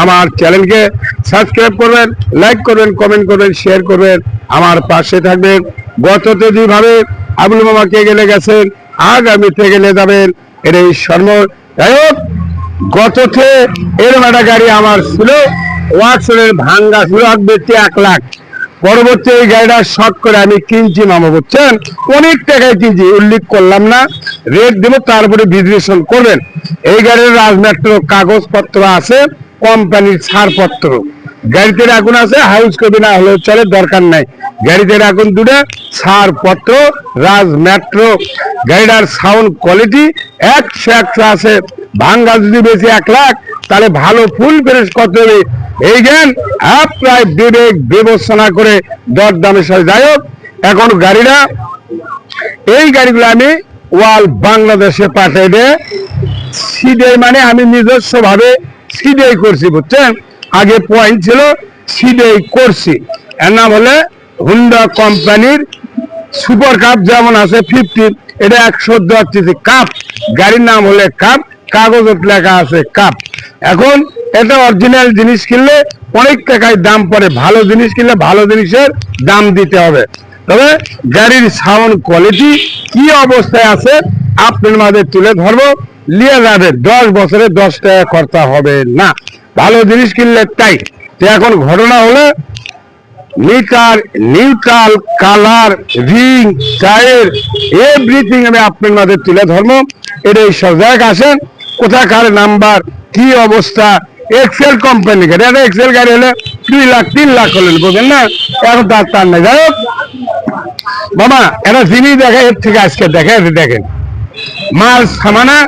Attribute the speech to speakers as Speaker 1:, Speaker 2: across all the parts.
Speaker 1: আমার চ্যানেলকে সাবস্ক্রাইব করবেন, লাইক করবেন, কমেন্ট করবেন, শেয়ার করবেন। আমার পাশে থাকবেন। গততে যেভাবে আবুল মামাকে গেলে গেছেন আগামীতে গেলে যাবেন এর এই হোক গততে এরকম একটা গাড়ি আমার ছিল, ওয়াটসনের ভাঙ্গা ছিল এক ব্যক্তি এক লাখ। পরবর্তী এই গাড়িটা শর্ট করে আমি কিনছি মামা, বুঝছেন? অনেক টাকায় কিনছি, উল্লেখ করলাম না। রেট দেবো, তারপরে বিশ্লেষণ করবেন। এই গাড়ির রাজমেট্র কাগজপত্র আছে। কোম্পানির ছাড়পত্র। গাড়িতে রাখুন আছে হাউস কপি না হলেও চলে, দরকার নাই। গাড়িতে রাখুন দুটো, ছাড়পত্র, রাজ মেট্রো গাড়িটার সাউন্ড কোয়ালিটি একশো একশো আছে। ভাঙ্গা যদি বেশি এক লাখ, তাহলে ভালো ফুল ফ্রেশ করতে হবে। এই জ্ঞান প্রায় বিবেক বিবেচনা করে দর দামের সাথে যাই হোক, এখন গাড়িটা, এই গাড়িগুলো আমি ওয়াল বাংলাদেশে পাঠিয়ে দিয়ে। মানে আমি নিজস্ব ভাবে সিডাই করছি, বুঝছেন? আগে পয়েন্ট ছিল সিডাই করছি। এর নাম হলে হুন্ডা কোম্পানির সুপার কাপ যেমন আছে ফিফটি এটা একশো দশ কাপ গাড়ির নাম হলে কাপ কাগজত লেখা আছে কাপ এখন এটা অরিজিনাল জিনিস কিনলে অনেক টাকায় দাম পড়ে। ভালো জিনিস কিনলে ভালো জিনিসের দাম দিতে হবে। তবে গাড়ির সাউন্ড কোয়ালিটি কি অবস্থায় আছে আপনার মাঝে তুলে ধরবো। নিয়ে যাবে, দশ বছরে দশ টাকা খরচা হবে না। ভালো জিনিস কিনলে তাই। তো এখন ঘটনা হলো, meter, neutral, colour, ring, tyre everything আমি আপনার মাঝে তুলে ধরবো। এটা এই সব জায়গায় আসেন, কোথাকার নাম্বার, কি অবস্থা এক্সেল কোম্পানি গাড়ি এটা এক্সেল গাড়ি হলে দুই লাখ, তিন লাখ হলেন বোঝেন না? এখন তার তার নাই। যাই হোক, বাবা এটা জিনিস দেখে, এর থেকে আজকে দেখে দেখেন। মাল সামানা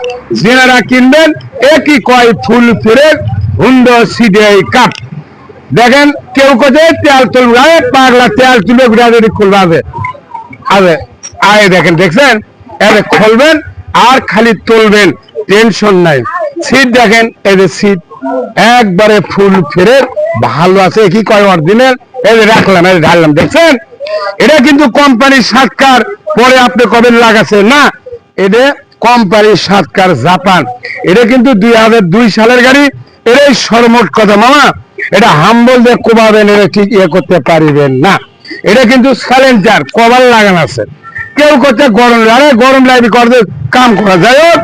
Speaker 1: যেনারা কিনবেন, একই কয় ফুল ফিরের হুন্ডো সিডিআই কাপ। দেখেন, কেউ কোথায় তেল তুলবে পাগলা তেল তুলে ঘুরে যদি খুলবে আবে। আয় দেখেন, দেখছেন? এর খুলবেন আর খালি তুলবেন, টেনশন নাই। সিট দেখেন যে সিট একবারে ফুল ফিরে ভালো আছে কি কয় অরিজিনাল। এই রাখলাম, এই ঢাললাম, দেখছেন? এটা কিন্তু কোম্পানির সাতকার, পরে আপনি কবে লাগাছে না এটা কোম্পানির সাতকার জাপান। এটা কিন্তু দুই হাজার দুই সালের গাড়ি। এটাই সর্বমোট কথা, মামা। এটা হাম্বল দিয়ে কোবাবেন এটা ঠিক ইয়ে করতে পারিবেন না। এটা কিন্তু স্যালেন্টার কভার লাগানো আছে। কেউ করতে গরম লাগে গরম লাগবে করতে কাম করা। যায় হোক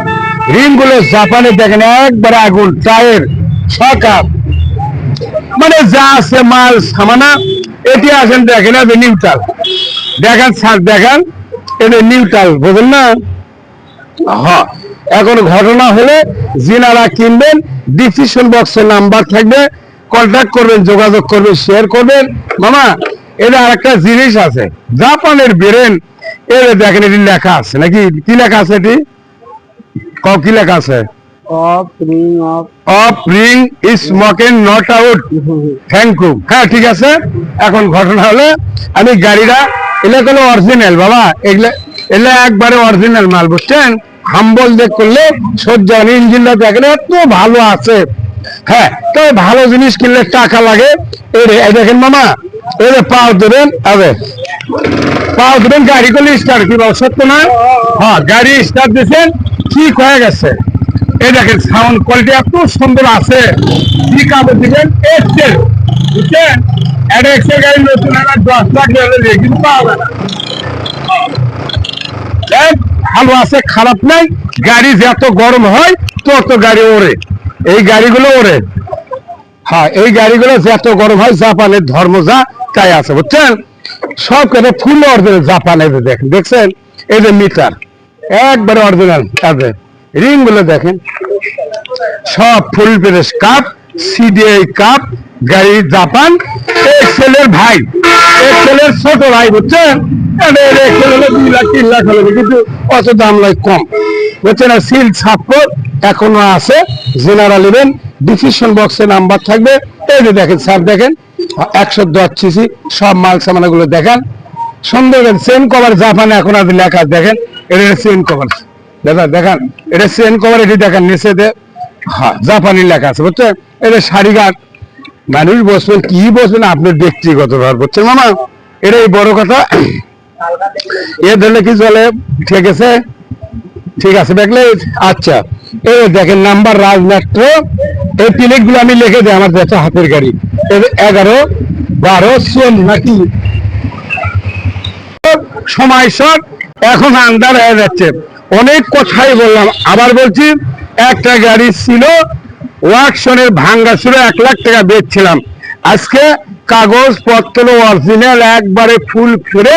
Speaker 1: রিংগুলো জাপানে দেখেন, একবারে আগুন, টায়ার সকাপ মানে যা আছে মাল, সামানা। এটি আছেন দেখেন নিউট্রাল দেখেন, স্যার, দেখেন এটা নিউট্রাল বুঝলেন না? এখন ঘটনা হলে যিনারা কিনবেন ডিসিশন বক্সের নাম্বার থাকবে কন্ট্যাক্ট করবেন, যোগাযোগ করবেন শেয়ার করবেন। মামা, এটা আর একটা জিনিস আছে, জাপানের বেরেন এর দেখেন, এটি লেখা আছে, নাকি? কি লেখা আছে এটি? ক লেখা আছে?
Speaker 2: Ring
Speaker 1: not out thank you হ্যাঁ ঠিক আছে। এখন ঘটনা হলো আমি গাড়িটা এগুলো কোনো অরিজিনাল বাবা, এগুলো এগুলো একবারে অরিজিনাল মাল, বুঝছেন? হাম্বল দেখ করলে সহ্য হয় ইঞ্জিনটা দেখেন, এত ভালো আছে। হ্যাঁ তবে ভালো জিনিস কিনলে টাকা লাগে। এই দেখেন মামা, এই পাও দেবেন আবে। পাও দেবেন গাড়ি করলে স্টার্ট কি বাবা সত্য না? হ্যাঁ গাড়ি স্টার্ট দিয়েছেন, ঠিক হয়ে গেছে। এই দেখেন সাউন্ড কোয়ালিটি এত সুন্দর আছে। কি কাপড় দিবেন? এক্সেল বুঝছেন? একটা এক্সেল গাড়ি নতুন একটা দশ লাখ কিন্তু পাওয়া যায় ভালো আছে, খারাপ নাই, গাড়ি যত গরম হয়, তত গাড়ি ওড়ে। এই গাড়িগুলো ওড়ে। হ্যাঁ এই গাড়িগুলো যত গরম হয়, জাপানের ধর্ম যা, তাই আছে, বুঝছেন? সব কেটে ফুল অরিজিনাল জাপানের দেখেন, দেখছেন? এই যে মিটার একবারে অরিজিনাল আছে রিংগুলো দেখেন। সব ফুল পেরেস কাপ সিডিআই কাপ গাড়ি জাপান এক্সেলের ভাই এক্সেলের ছোট ভাই, বুঝছেন? দেখেন দেখেন, একশো দশ সব মাল সুন্দর কভার জাপানে এখন আর লেখা দেখেন, এটা সেম কভার দাদা, দেখেন, এটা কভার এটি দেখেন নিচে হ্যাঁ জাপানি লেখা আছে, বুঝছেন? এটা শাড়ি ঘাট মানুষ বসবেন, কি বসবেন আপনার ব্যক্তিগত ব্যাপার বুঝছেন মামা, এটাই বড় কথা। এ ধরলে কি চলে? ঠিক আছে? ঠিক আছে, দেখলে? আচ্ছা এই দেখেন, নাম্বার রাজ মেট্রো এই প্লেটগুলো আমি লিখে দিই, আমার যাচ্ছে হাতের গাড়ি। এগারো, বারো চোল নাকি? সময় শর্ট এখন আন্দার হয়ে যাচ্ছে। অনেক কথাই বললাম, আবার বলছি, একটা গাড়ি ছিল ওয়াকশনের ভাঙ্গা ছিল, এক লাখ টাকা বেচছিলাম। আজকে কাগজ পত্র অরিজিনাল একবারে ফুল ফিরে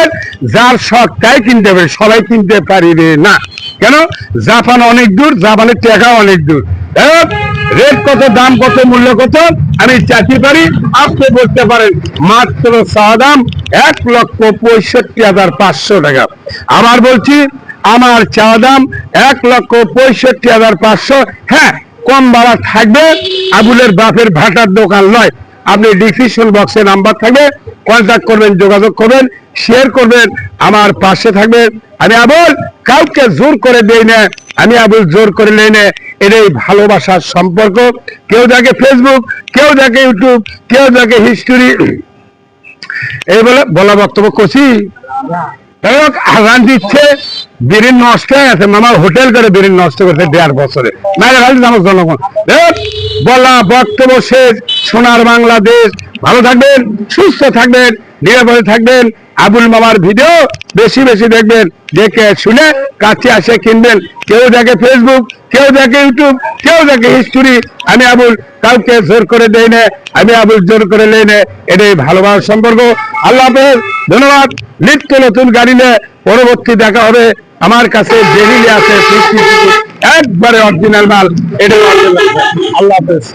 Speaker 1: যার শখ তাই কিনতে পারে, সবাই কিনতে পারিবে না। কেন? জাপান অনেক দূর, জাপানের টাকা অনেক দূর। রেট কত, দাম কত, মূল্য কত, আমি চাকরি পারি আপনি বলতে পারেন মাত্র চা দাম এক লক্ষ পঁয়ষট্টি হাজার পাঁচশো টাকা। আবার বলছি, আমার চা দাম এক লক্ষ পঁয়ষট্টি হাজার পাঁচশো। হ্যাঁ কম বাড়া থাকবে, আবুলের বাপের ভাটার দোকান নয়। আপনি ডিসক্রিপশন বক্সে নাম্বার থাকবে কন্ট্যাক্ট করবেন, যোগাযোগ করবেন শেয়ার করবেন, আমার পাশে থাকবেন। আমি আবুল, কাউকে জোর করে দেই না, আমি আবুল জোর করে নেই না, এটাই ভালোবাসার সম্পর্ক। কেউ দেখে ফেসবুক কেউ দেখে ইউটিউব কেউ দেখে হিস্টোরি এই বলে বলা বক্তব্য করছি। আগান দিচ্ছে। বিরিন নষ্ট হয়ে গেছে, মামা হোটেল করে বিরিন নষ্ট করছে দেড় বছরে। না জনগণ। বলা বক্তব্য শেষ, সোনার বাংলাদেশ। ভালো থাকবেন, সুস্থ থাকবেন, নিরাপদে থাকবেন। আবুল মামার ভিডিও বেশি বেশি দেখবেন, দেখে শুনে কাছে আসে কিনবেন। কেউ দেখে ফেসবুক কেউ দেখে ইউটিউব কেউ দেখে হিস্টোরি আমি আবুল, কাউকে জোর করে দেই না, আমি আবুল জোর করে নেই না। এটাই ভালোবাসার সম্পর্ক। আল্লাহ হাফেজ, ধন্যবাদ। নিত্য নতুন গাড়ি নিয়ে পরবর্তী দেখা হবে। আমার কাছে ডেলিলি আছে একবারে অরিজিনাল মাল এটা original। আল্লাহ হাফেজ